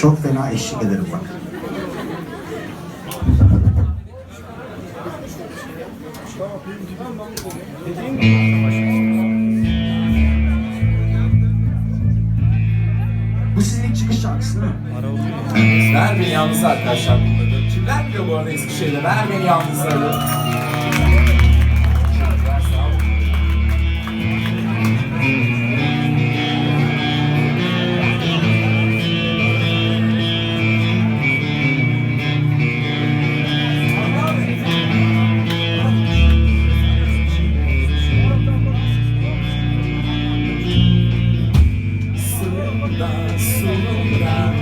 Çok fena eşlik ederim bak. Bu sizin çıkış şarkısı değil? Ver beni yalnız arkadaşlar bunları. Kimler biliyor bu arada Eskişehir'de? Ver beni yalnızları. Sığında, solunda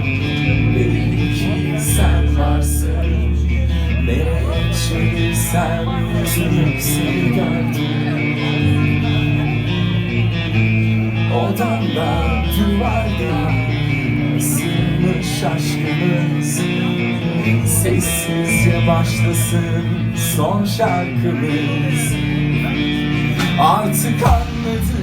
Belki sen varsın. Nereye çevirsen yüzünü seni gördüm Odamda, duvarda Isınmış aşkımız. Sessizce başlasın son şarkımız. Artık anladım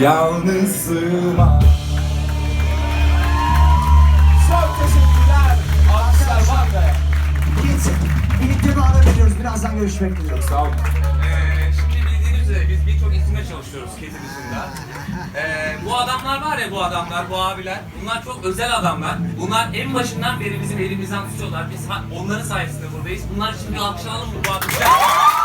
Yalnızlığıma Çok teşekkürler Alkışlar var be Birlikte, birlikte bir ara veriyoruz. Birazdan görüşmek üzere. Sağ olun Ee, şimdi bildiğiniz üzere biz birçok isimle çalışıyoruz Kedi dışında. Ee, bu adamlar var ya bu adamlar, bu abiler. Bunlar çok özel adamlar. Bunlar en başından beri bizim elimizden tutuyorlar. Biz ha- onların sayesinde buradayız. Bunlar için bir alkışlayalım mı bu adamlar?